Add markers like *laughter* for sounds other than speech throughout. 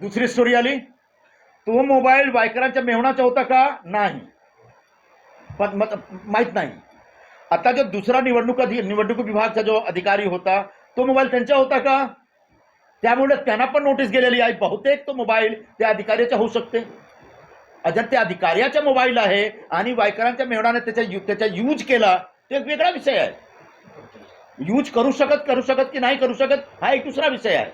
दुसरी स्टोरी आली. तो मोबाईल वायकरांच्या मेहणाचा होता का? नाही. पण माहीत नाही. आता जो दुसरा निवडणूक अधि निवडणूक विभागाचा जो अधिकारी होता तो मोबाईल त्यांचा होता का? त्यामुळे त्यांना पण नोटीस गेलेली आहे. बहुतेक तो मोबाईल त्या अधिकाऱ्याचा होऊ शकते. जर त्या अधिकाऱ्याचा मोबाईल आहे आणि वायकरांच्या मेहणाने त्याचा त्याचा यूज केला तो एक वेगळा विषय आहे. यूज करू शकत करू शकत की नाही करू शकत हा एक दुसरा विषय आहे.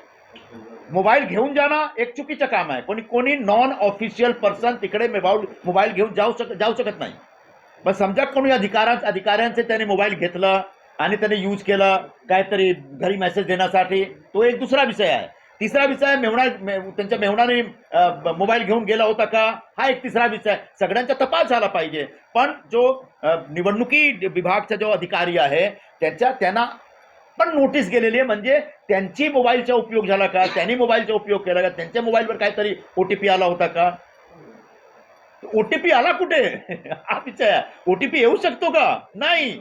मोबाईल घेऊन जाणं एक चुकीचं काम आहे. कोणी कोणी नॉन ऑफिशियल पर्सन तिकडे मोबाईल मोबाईल घेऊन जाऊ शक जाऊ शकत नाही. पण समजा कोणी अधिकारा अधिकाऱ्यांचे त्याने मोबाईल घेतलं आणि त्याने यूज केलं काहीतरी घरी मेसेज देण्यासाठी तो एक दुसरा विषय आहे. तिसरा विषय आहे त्यांच्या मेहुणाने मोबाईल घेऊन गेला होता का? हा एक तिसरा विषय. सगळ्यांचा तपास झाला पाहिजे. पण जो निवडणुकी विभागचा जो अधिकारी आहे त्याच्या त्यांना पण नोटीस गेलेली आहे म्हणजे त्यांची मोबाईलचा उपयोग झाला का? त्यांनी मोबाईलचा उपयोग केला का? त्यांच्या मोबाईलवर काहीतरी ओ टी पी आला होता का? ओ टी पी आला कुठे? *laughs* हा आहे ओ टी पी येऊ शकतो का? नाही.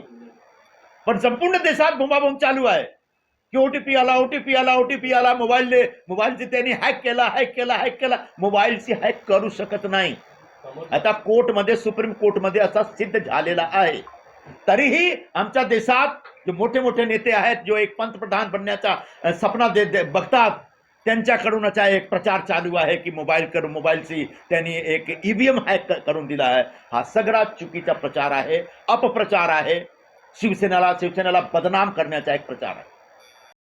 पण संपूर्ण देशात बोंबाबोंब चालू आहे. की ओ टी पी आला ओ टी पी आला ओ टी पी आला मोबाईलने मोबाईलचे त्यांनी हॅक केला हॅक केला हॅक केला. मोबाईलची हॅक करू शकत नाही. आता कोर्टमध्ये सुप्रीम कोर्टमध्ये असा सिद्ध झालेला आहे. तरीही आमच्या देशात जे मोठे मोठे नेते आहेत जो एक पंतप्रधान बनण्याचा सपना दे दे- बघतात त्यांच्याकडूनच एक प्रचार चालू आहे की मोबाईल कर मोबाईलशी त्यांनी एक ईव्हीएम हॅक करून दिला आहे. हा सगळा चुकीचा प्रचार आहे अपप्रचार आहे. शिवसेनेला शिवसेनेला बदनाम करण्याचा एक प्रचार आहे.